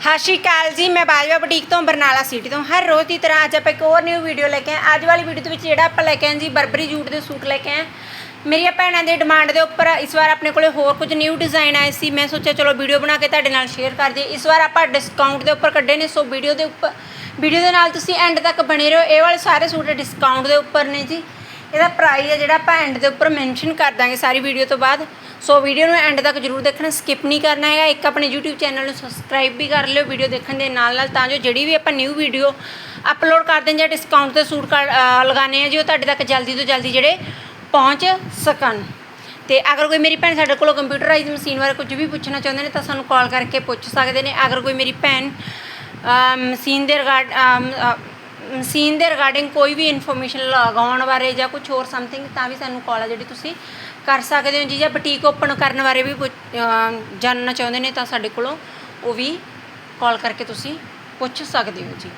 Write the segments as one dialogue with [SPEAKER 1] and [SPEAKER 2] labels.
[SPEAKER 1] ਸਤਿ ਸ਼੍ਰੀ ਅਕਾਲ ਜੀ, ਮੈਂ ਬਾਜਵਾ ਬੁਟੀਕ ਤੋਂ ਬਰਨਾਲਾ ਸਿਟੀ ਤੋਂ। ਹਰ ਰੋਜ਼ ਦੀ ਤਰ੍ਹਾਂ ਅੱਜ ਆਪਾਂ ਇੱਕ ਹੋਰ ਨਿਊ ਵੀਡੀਓ ਲੈ ਕੇ ਆਏ ਅੱਜ ਵਾਲੀ ਵੀਡੀਓ ਦੇ ਵਿੱਚ ਜਿਹੜਾ ਆਪਾਂ ਲੈ ਕੇ ਆਏ ਜੀ, ਬਰਬਰੀ ਜੂਟ ਦੇ ਸੂਟ ਲੈ ਕੇ ਆਏ ਮੇਰੀਆਂ ਭੈਣਾਂ ਦੇ ਡਿਮਾਂਡ ਦੇ ਉੱਪਰ ਇਸ ਵਾਰ ਆਪਣੇ ਕੋਲੇ ਹੋਰ ਕੁਝ ਨਿਊ ਡਿਜ਼ਾਈਨ ਆਏ ਸੀ। ਮੈਂ ਸੋਚਿਆ ਚਲੋ ਵੀਡੀਓ ਬਣਾ ਕੇ ਤੁਹਾਡੇ ਨਾਲ ਸ਼ੇਅਰ ਕਰ ਦਈਏ। ਇਸ ਵਾਰ ਆਪਾਂ ਡਿਸਕਾਊਂਟ ਦੇ ਉੱਪਰ ਕੱਢੇ ਨੇ, ਸੋ ਵੀਡੀਓ ਦੇ ਉੱਪਰ ਵੀਡੀਓ ਦੇ ਨਾਲ ਤੁਸੀਂ ਐਂਡ ਤੱਕ ਬਣੇ ਰਹੋ। ਇਹ ਵਾਲੇ ਸਾਰੇ ਸੂਟ ਡਿਸਕਾਊਂਟ ਦੇ ਉੱਪਰ ਨੇ ਜੀ। ਇਹਦਾ ਪ੍ਰਾਈਸ ਹੈ ਜਿਹੜਾ ਆਪਾਂ ਐਂਡ ਦੇ ਉੱਪਰ ਮੈਂਸ਼ਨ ਕਰ ਦਾਂਗੇ ਸਾਰੀ ਵੀਡੀਓ ਤੋਂ ਬਾਅਦ। ਸੋ ਵੀਡੀਓ ਨੂੰ ਐਂਡ ਤੱਕ ਜਰੂਰ ਦੇਖਣਾ ਸਕਿਪ ਨਹੀਂ ਕਰਨਾ ਹੈਗਾ। ਇੱਕ ਆਪਣੇ YouTube ਚੈਨਲ ਨੂੰ ਸਬਸਕ੍ਰਾਈਬ ਵੀ ਕਰ ਲਿਓ ਵੀਡੀਓ ਦੇਖਣ ਦੇ ਨਾਲ ਨਾਲ ਤਾਂ ਜੋ ਜਿਹੜੀ ਵੀ ਆਪਾਂ ਨਿਊ ਵੀਡੀਓ ਅਪਲੋਡ ਕਰਦੇ ਹਾਂ ਜਾਂ ਡਿਸਕਾਊਂਟ ਤੇ ਸੂਟ ਕਰ- ਲਗਾਉਂਦੇ ਆ ਜੀ, ਉਹ ਤੁਹਾਡੇ ਤੱਕ ਜਲਦੀ ਤੋਂ ਜਲਦੀ ਜਿਹੜੇ ਪਹੁੰਚ ਸਕਣ। ਤੇ ਅਗਰ ਕੋਈ ਮੇਰੀ ਭੈਣ ਸਾਡੇ ਕੋਲੋਂ ਕੰਪਿਊਟਰਾਈਜ਼ ਮਸ਼ੀਨ ਬਾਰੇ ਕੁਝ ਵੀ ਪੁੱਛਣਾ ਚਾਹੁੰਦੇ ਨੇ, ਤਾਂ ਸਾਨੂੰ ਕਾਲ ਕਰਕੇ ਪੁੱਛ ਸਕਦੇ ਨੇ। ਅਗਰ ਕੋਈ ਮੇਰੀ ਭੈਣ ਮਸ਼ੀਨ ਦੇ ਰਿਗਾਰਡ ਮਸ਼ੀਨ ਦੇ ਰਿਗਾਰਡਿੰਗ ਕੋਈ ਵੀ ਇਨਫੋਰਮੇਸ਼ਨ ਲਗਾਉਣ ਬਾਰੇ ਜਾਂ ਕੁਝ ਹੋਰ ਸਮਥਿੰਗ ਤਾਂ ਵੀ ਸਾਨੂੰ ਕਾਲ ਆ ਜਿਹੜੀ ਤੁਸੀਂ ਕਰ ਸਕਦੇ ਹੋ ਜੀ। ਜਾਂ ਬੁਟੀਕ ਓਪਨ ਕਰਨ ਬਾਰੇ ਵੀ ਪੁੱਛ- ਜਾਣਨਾ ਚਾਹੁੰਦੇ ਨੇ ਤਾਂ ਸਾਡੇ ਕੋਲੋਂ ਉਹ ਵੀ ਕਾਲ ਕਰਕੇ ਤੁਸੀਂ ਪੁੱਛ ਸਕਦੇ ਹੋ ਜੀ।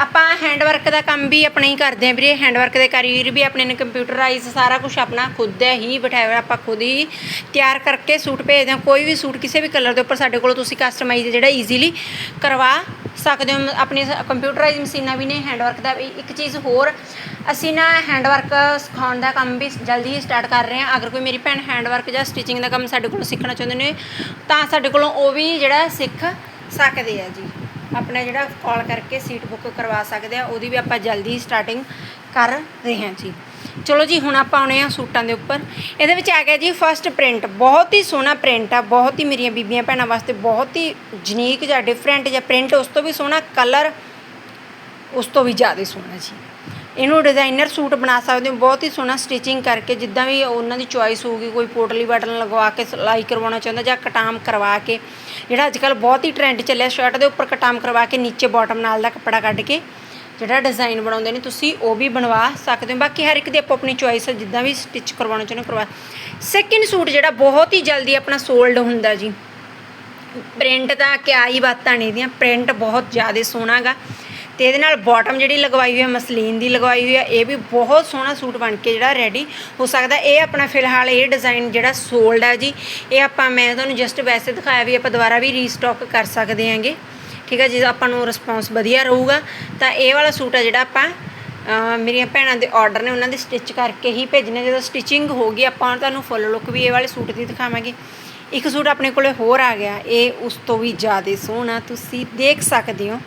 [SPEAKER 1] ਆਪਾਂ ਹੈਂਡ ਵਰਕ ਦਾ ਕੰਮ ਵੀ ਆਪਣੇ ਹੀ ਕਰਦੇ ਹਾਂ ਵੀਰੇ। ਹੈਂਡ ਵਰਕ ਦੇ ਕਾਰੀਗਰ ਵੀ ਆਪਣੇ ਨੇ ਕੰਪਿਊਟਰਾਈਜ਼ ਸਾਰਾ ਕੁਝ ਆਪਣਾ ਖੁਦ ਹੀ ਬਿਠਾਇਆ ਹੋਇਆ। ਆਪਾਂ ਖੁਦ ਹੀ ਤਿਆਰ ਕਰਕੇ ਸੂਟ ਭੇਜਦੇ ਹਾਂ। ਕੋਈ ਵੀ ਸੂਟ ਕਿਸੇ ਵੀ ਕਲਰ ਦੇ ਉੱਪਰ ਸਾਡੇ ਕੋਲੋਂ ਤੁਸੀਂ ਕਸਟਮਾਈਜ਼ ਜਿਹੜਾ ਈਜ਼ੀਲੀ ਕਰਵਾ ਸਕਦੇ ਹੋ ਆਪਣੀ ਕੰਪਿਊਟਰਾਈਜ਼ ਮਸ਼ੀਨਾਂ ਵੀ ਨੇ ਹੈਂਡਵਰਕ ਦਾ ਵੀ ਇੱਕ ਚੀਜ਼ ਹੋਰ। ਅਸੀਂ ਨਾ ਹੈਂਡਵਰਕ ਸਿਖਾਉਣ ਦਾ ਕੰਮ ਵੀ ਜਲਦੀ ਹੀ ਸਟਾਰਟ ਕਰ ਰਹੇ ਹਾਂ। ਅਗਰ ਕੋਈ ਮੇਰੀ ਭੈਣ ਹੈਂਡਵਰਕ ਜਾਂ ਸਟਿਚਿੰਗ ਦਾ ਕੰਮ ਸਾਡੇ ਕੋਲੋਂ ਸਿੱਖਣਾ ਚਾਹੁੰਦੇ ਨੇ, ਤਾਂ ਸਾਡੇ ਕੋਲੋਂ ਉਹ ਵੀ ਜਿਹੜਾ ਸਿੱਖ ਸਕਦੇ ਆ ਜੀ। ਆਪਣਾ ਜਿਹੜਾ ਕਾਲ ਕਰਕੇ ਸੀਟ ਬੁੱਕ ਕਰਵਾ ਸਕਦੇ ਆ, ਉਹਦੀ ਵੀ ਆਪਾਂ ਜਲਦੀ ਸਟਾਰਟਿੰਗ ਕਰ ਰਹੇ ਹਾਂ ਜੀ। ਚਲੋ ਜੀ, ਹੁਣ ਆਪਾਂ ਆਉਣੇ ਆ ਸੂਟਾਂ ਦੇ ਉੱਪਰ। ਇਹਦੇ ਵਿੱਚ ਆ ਗਿਆ ਜੀ ਫਰਸਟ ਪ੍ਰਿੰਟ ਬਹੁਤ ਹੀ ਸੋਹਣਾ ਪ੍ਰਿੰਟ ਆ, ਬਹੁਤ ਹੀ ਮੇਰੀਆਂ ਬੀਬੀਆਂ ਭੈਣਾਂ ਵਾਸਤੇ ਬਹੁਤ ਹੀ ਜਨੀਕ ਜਾਂ ਡਿਫਰੈਂਟ ਜਾਂ ਪ੍ਰਿੰਟ ਉਸ ਤੋਂ ਵੀ ਸੋਹਣਾ ਕਲਰ ਉਸ ਤੋਂ ਵੀ ਜ਼ਿਆਦਾ ਸੋਹਣਾ ਜੀ। ਇਹਨੂੰ ਡਿਜ਼ਾਈਨਰ ਸੂਟ ਬਣਾ ਸਕਦੇ ਹੋ, ਬਹੁਤ ਹੀ ਸੋਹਣਾ ਸਟਿਚਿੰਗ ਕਰਕੇ, ਜਿੱਦਾਂ ਵੀ ਉਹਨਾਂ ਦੀ ਚੁਆਇਸ ਹੋਊਗੀ, ਕੋਈ ਪੋਟਲੀ ਬਟਨ ਲਗਵਾ ਕੇ, ਸਿਲਾਈ ਕਰਵਾਉਣਾ ਚਾਹੁੰਦਾ ਜਾਂ ਕਟਾਮ ਕਰਵਾ ਕੇ, ਜਿਹੜਾ ਅੱਜ ਕੱਲ ਬਹੁਤ ਹੀ ਟ੍ਰੈਂਡ ਚੱਲਿਆ ਸ਼ਰਟ ਦੇ ਉੱਪਰ ਕਟਾਮ ਕਰਵਾ ਕੇ, ਨੀਚੇ ਬਾਟਮ ਨਾਲ ਦਾ ਕੱਪੜਾ ਕੱਢ ਕੇ। ਜਿਹੜਾ ਡਿਜ਼ਾਈਨ ਬਣਾਉਂਦੇ ਨੇ, ਤੁਸੀਂ ਉਹ ਵੀ ਬਣਵਾ ਸਕਦੇ ਹੋ। ਬਾਕੀ ਹਰ ਇੱਕ ਦੀ ਆਪੋ ਆਪਣੀ ਚੁਆਇਸ ਹੈ ਜਿੱਦਾਂ ਵੀ ਸਟਿਚ ਕਰਵਾਉਣਾ ਚਾਹੁੰਦੇ ਹੋ, ਕਰਵਾ। ਸੈਕਿੰਡ ਸੂਟ ਜਿਹੜਾ ਬਹੁਤ ਹੀ ਜਲਦੀ ਆਪਣਾ ਸੋਲਡ ਹੁੰਦਾ ਜੀ। ਪ੍ਰਿੰਟ ਦਾ ਕਿਆ ਹੀ ਬਾਤਾਂ ਨਹੀਂ ਦੀਆਂ ਪ੍ਰਿੰਟ ਬਹੁਤ ਜ਼ਿਆਦਾ ਸੋਹਣਾ ਗਾ। ਤੇ ਇਹਦੇ ਨਾਲ ਬਾਟਮ ਜਿਹੜੀ ਲਗਵਾਈ ਹੋਈ ਹੈ ਮਸਲੀਨ ਦੀ ਲਗਵਾਈ ਹੋਈ ਹੈ ਇਹ ਵੀ ਬਹੁਤ ਸੋਹਣਾ ਸੂਟ ਬਣ ਕੇ ਜਿਹੜਾ ਰੈਡੀ ਹੋ ਸਕਦਾ। ਇਹ ਆਪਣਾ ਫਿਲਹਾਲ ਇਹ ਡਿਜ਼ਾਈਨ ਜਿਹੜਾ ਸੋਲਡ ਹੈ ਜੀ। ਇਹ ਆਪਾਂ, ਮੈਂ ਤੁਹਾਨੂੰ ਜਸਟ ਵੈਸੇ ਦਿਖਾਇਆ ਵੀ ਆਪਾਂ ਦੁਬਾਰਾ ਵੀ ਰੀਸਟਾਕ ਕਰ ਸਕਦੇ ਹਾਂਗੇ। ਠੀਕ ਹੈ ਜੀ ਆਪਾਂ ਨੂੰ ਰਿਸਪੌਂਸ ਵਧੀਆ ਰਹੂਗਾ, ਤਾਂ ਇਹ ਵਾਲਾ ਸੂਟ ਆ ਜਿਹੜਾ ਆਪਾਂ ਮੇਰੀਆਂ ਭੈਣਾਂ ਦੇ ਆਰਡਰ ਨੇ ਉਹਨਾਂ ਦੇ ਸਟਿਚ ਕਰਕੇ ਹੀ ਭੇਜਣੇ ਜਦੋਂ ਸਟਿਚਿੰਗ ਹੋ ਗਈ, ਆਪਾਂ ਤੁਹਾਨੂੰ ਫੁੱਲ ਲੁੱਕ ਵੀ ਇਹ ਵਾਲੇ ਸੂਟ ਦੀ ਦਿਖਾਵਾਂਗੇ। ਇੱਕ ਸੂਟ ਆਪਣੇ ਕੋਲੇ ਹੋਰ ਆ ਗਿਆ, ਇਹ ਉਸ ਤੋਂ ਵੀ ਜ਼ਿਆਦਾ ਸੋਹਣਾ ਤੁਸੀਂ ਦੇਖ ਸਕਦੇ ਹੋ।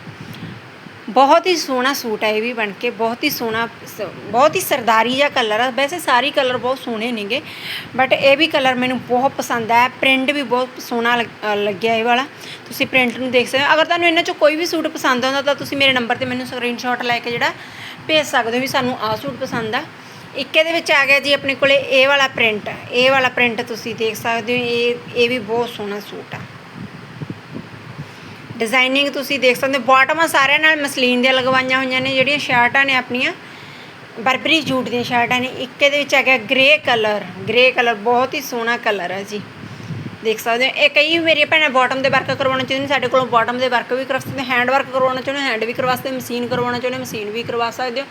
[SPEAKER 1] ਬਹੁਤ ਹੀ ਸੋਹਣਾ ਸੂਟ ਹੈ ਇਹ ਵੀ ਬਣ ਕੇ, ਬਹੁਤ ਹੀ ਸੋਹਣਾ ਸ- ਬਹੁਤ ਹੀ ਸਰਦਾਰੀ ਜਿਹਾ ਕਲਰ ਹੈ ਵੈਸੇ ਸਾਰੇ ਕਲਰ ਬਹੁਤ ਸੋਹਣੇ ਨੇਗੇ ਬਟ ਇਹ ਵੀ ਕਲਰ ਮੈਨੂੰ ਬਹੁਤ ਪਸੰਦ ਆਇਆ ਪ੍ਰਿੰਟ ਵੀ ਬਹੁਤ ਸੋਹਣਾ ਲੱਗ- ਲੱਗਿਆ ਇਹ ਵਾਲਾ। ਤੁਸੀਂ ਪ੍ਰਿੰਟ ਨੂੰ ਦੇਖ ਸਕਦੇ ਹੋ। ਅਗਰ ਤੁਹਾਨੂੰ ਇਹਨਾਂ ਚੋਂ ਕੋਈ ਵੀ ਸੂਟ ਪਸੰਦ ਆਉਂਦਾ, ਤਾਂ ਤੁਸੀਂ ਮੇਰੇ ਨੰਬਰ ਤੇ ਮੈਨੂੰ ਸਕਰੀਨਸ਼ਾਟ ਲੈ ਕੇ ਜਿਹੜਾ ਭੇਜ ਸਕਦੇ ਹੋ ਵੀ ਸਾਨੂੰ ਆਹ ਸੂਟ ਪਸੰਦ ਆ। ਇੱਕ ਇਹਦੇ ਵਿੱਚ ਆ ਗਿਆ ਜੀ, ਆਪਣੇ ਕੋਲੇ ਇਹ ਵਾਲਾ ਪ੍ਰਿੰਟ ਇਹ ਵਾਲਾ ਪ੍ਰਿੰਟ ਤੁਸੀਂ ਦੇਖ ਸਕਦੇ ਹੋ। ਇਹ ਇਹ ਵੀ ਬਹੁਤ ਸੋਹਣਾ ਸੂਟ ਆ। ਡਿਜ਼ਾਈਨਿੰਗ ਤੁਸੀਂ ਦੇਖ ਸਕਦੇ ਹੋ ਬਾਟਮਾਂ ਸਾਰਿਆਂ ਨਾਲ ਮਸਲੀਨ ਦੀਆਂ ਲਗਵਾਈਆਂ ਹੋਈਆਂ ਨੇ, ਜਿਹੜੀਆਂ ਸ਼ਰਟਾਂ ਨੇ ਆਪਣੀਆਂ। ਬਰਬਰੀ ਜੂਟ ਦੀਆਂ ਸ਼ਰਟਾਂ ਨੇ, ਇੱਕ ਇਹਦੇ ਵਿੱਚ ਹੈਗਾ ਗਿਆ ਗ੍ਰੇ ਕਲਰ ਗ੍ਰੇ ਕਲਰ ਬਹੁਤ ਹੀ ਸੋਹਣਾ ਕਲਰ ਹੈ ਜੀ। ਦੇਖ ਸਕਦੇ ਹੋ। ਇਹ ਕਈ ਮੇਰੀਆਂ ਭੈਣਾਂ ਬਾਟਮ ਦੇ ਵਰਕ ਕਰਵਾਉਣਾ ਚਾਹੁੰਦੇ ਨੇ, ਸਾਡੇ ਕੋਲੋਂ ਬਾਟਮ ਦੇ ਵਰਕ ਵੀ ਕਰਵਾ ਸਕਦੇ ਹੈਂਡ ਵਰਕ ਕਰਵਾਉਣਾ ਚਾਹੁੰਦੇ ਹੈਂਡ ਵੀ ਕਰਵਾ ਸਕਦੇ ਮਸ਼ੀਨ ਕਰਵਾਉਣਾ ਚਾਹੁੰਦੇ ਮਸ਼ੀਨ ਵੀ ਕਰਵਾ ਸਕਦੇ ਹੋ।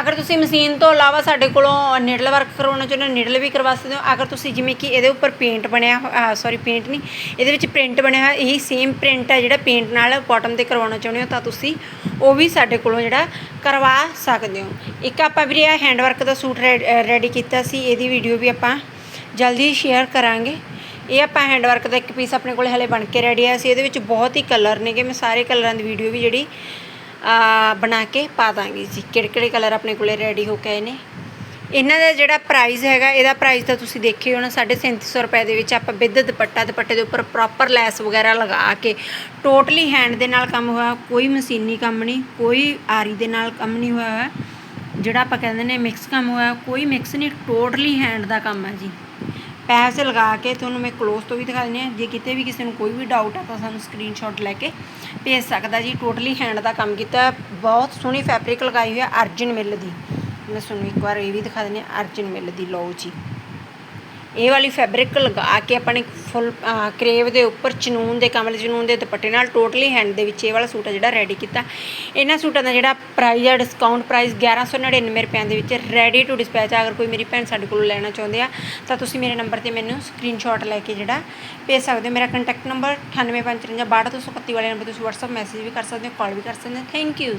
[SPEAKER 1] ਅਗਰ ਤੁਸੀਂ ਮਸ਼ੀਨ ਤੋਂ ਇਲਾਵਾ ਸਾਡੇ ਕੋਲੋਂ ਨਿਡਲ ਵਰਕ ਕਰਵਾਉਣਾ ਚਾਹੁੰਦੇ ਹੋ ਨੀਡਲ ਵੀ ਕਰਵਾ ਸਕਦੇ ਹੋ। ਅਗਰ ਤੁਸੀਂ ਜਿਵੇਂ ਕਿ ਇਹਦੇ ਉੱਪਰ ਪੇਂਟ ਬਣਿਆ ਸੌਰੀ ਪੇਂਟ ਨਹੀਂ, ਇਹਦੇ ਵਿੱਚ ਪ੍ਰਿੰਟ ਬਣਿਆ ਹੋਇਆ, ਇਹੀ ਸੇਮ ਪ੍ਰਿੰਟ ਹੈ ਜਿਹੜਾ ਪੇਂਟ ਨਾਲ ਬਾਟਮ ਤੇ ਕਰਵਾਉਣਾ ਚਾਹੁੰਦੇ ਹੋ, ਤਾਂ ਤੁਸੀਂ ਉਹ ਵੀ ਸਾਡੇ ਕੋਲੋਂ ਜਿਹੜਾ ਕਰਵਾ ਸਕਦੇ ਹੋ। ਇੱਕ ਆਪਾਂ ਵੀ ਇਹ ਹੈਂਡ ਵਰਕ ਦਾ ਸੂਟ ਰੈਡੀ ਕੀਤਾ ਸੀ, ਇਹਦੀ ਵੀਡੀਓ ਵੀ ਆਪਾਂ ਜਲਦੀ ਸ਼ੇਅਰ ਕਰਾਂਗੇ। ਇਹ ਆਪਾਂ ਹੈਂਡ ਵਰਕ ਦਾ ਇੱਕ ਪੀਸ ਆਪਣੇ ਕੋਲ ਹਲੇ ਬਣ ਕੇ ਰੈਡੀ ਆ। ਸੀ ਇਹਦੇ ਵਿੱਚ ਬਹੁਤ ਹੀ ਕਲਰ ਨੇਗੇ। ਮੈਂ ਸਾਰੇ ਕਲਰਾਂ ਦੀ ਵੀਡੀਓ ਵੀ ਜਿਹੜੀ ਬਣਾ ਕੇ ਪਾ ਦਾਂਗੀ ਜੀ। ਕਿਹੜੇ ਕਿਹੜੇ ਕਲਰ ਆਪਣੇ ਕੋਲੇ ਰੈਡੀ ਹੋ ਕੇ ਆਏ ਨੇ। ਇਹਨਾਂ ਦਾ ਜਿਹੜਾ ਪ੍ਰਾਈਸ ਹੈਗਾ, ਇਹਦਾ ਪ੍ਰਾਈਸ ਤਾਂ ਤੁਸੀਂ ਦੇਖਿਓ ਹੋਣਾ 3750 ਰੁਪਏ ਦੇ ਵਿੱਚ ਆਪਾਂ ਵਿਦ ਦੁਪੱਟਾ ਦੁਪੱਟੇ ਦੇ ਉੱਪਰ ਪ੍ਰੋਪਰ ਲੈਸ ਵਗੈਰਾ ਲਗਾ ਕੇ ਟੋਟਲੀ ਹੈਂਡ ਦੇ ਨਾਲ ਕੰਮ ਹੋਇਆ। ਕੋਈ ਮਸ਼ੀਨੀ ਕੰਮ ਨਹੀਂ, ਕੋਈ ਆਰੀ ਦੇ ਨਾਲ ਕੰਮ ਨਹੀਂ ਹੋਇਆ। ਹੋਇਆ ਜਿਹੜਾ ਆਪਾਂ ਕਹਿੰਦੇ ਨੇ ਮਿਕਸ ਕੰਮ ਹੋਇਆ, ਕੋਈ ਮਿਕਸ ਨਹੀਂ ਟੋਟਲੀ ਹੈਂਡ ਦਾ ਕੰਮ ਹੈ ਜੀ। ਪੈਸੇ ਲਗਾ ਕੇ ਤੁਹਾਨੂੰ ਮੈਂ ਕਲੋਜ਼ ਤੋਂ ਵੀ ਦਿਖਾ ਦਿੰਦੀ ਹਾਂ। ਜੇ ਕਿਤੇ ਵੀ ਕਿਸੇ ਨੂੰ ਕੋਈ ਵੀ ਡਾਊਟ ਆ ਤਾਂ ਸਾਨੂੰ ਸਕਰੀਨਸ਼ਾਟ ਲੈ ਕੇ ਭੇਜ ਸਕਦਾ ਜੀ। ਟੋਟਲੀ ਹੈਂਡ ਦਾ ਕੰਮ ਕੀਤਾ। ਬਹੁਤ ਸੋਹਣੀ ਫੈਬਰਿਕ ਲਗਾਈ ਹੋਈ ਹੈ ਅਰਜਨ ਮਿੱਲ ਦੀ। ਮੈਂ ਤੁਹਾਨੂੰ ਇੱਕ ਵਾਰ ਇਹ ਵੀ ਦਿਖਾ ਦਿੰਦੀ ਹਾਂ, ਅਰਜਨ ਮਿੱਲ ਦੀ। ਲਓ ਜੀ। ਇਹ ਵਾਲੀ ਫੈਬਰਿਕ ਲਗਾ ਕੇ ਆਪਾਂ ਨੇ ਫੁੱਲ ਕਰੇਵ ਦੇ ਉੱਪਰ ਚਨੂਨ ਦੇ, ਕਮਲ ਚਨੂਨ ਦੇ ਦੁਪੱਟੇ ਨਾਲ ਟੋਟਲੀ ਹੈਂਡ ਦੇ ਵਿੱਚ ਇਹ ਵਾਲਾ ਸੂਟ ਆ ਜਿਹੜਾ ਰੈਡੀ ਕੀਤਾ। ਇਹਨਾਂ ਸੂਟਾਂ ਦਾ ਜਿਹੜਾ ਪ੍ਰਾਈਸ ਆ ਡਿਸਕਾਊਂਟ ਪ੍ਰਾਈਸ 1199 ਰੁਪਏ ਦੇ ਵਿੱਚ ਰੈਡੀ ਟੂ ਡਿਸਪੈਚ ਆ। ਅਗਰ ਕੋਈ ਮੇਰੀ ਭੈਣ ਸਾਡੇ ਕੋਲੋਂ ਲੈਣਾ ਚਾਹੁੰਦੇ ਆ, ਤਾਂ ਤੁਸੀਂ ਮੇਰੇ ਨੰਬਰ ਤੇ ਮੈਨੂੰ ਸਕਰੀਨਸ਼ਾਟ ਲੈ ਕੇ ਜਿਹੜਾ ਭੇਜ ਸਕਦੇ ਹੋ। ਮੇਰਾ ਕੰਟੈਕਟ ਨੰਬਰ 9855 62 231 ਵਾਲੇ ਨੰਬਰ ਤੁਸੀਂ WhatsApp ਮੈਸੇਜ ਵੀ ਕਰ ਸਕਦੇ ਹੋ ਕਾਲ ਵੀ ਕਰ ਸਕਦੇ ਹੋ। Thank you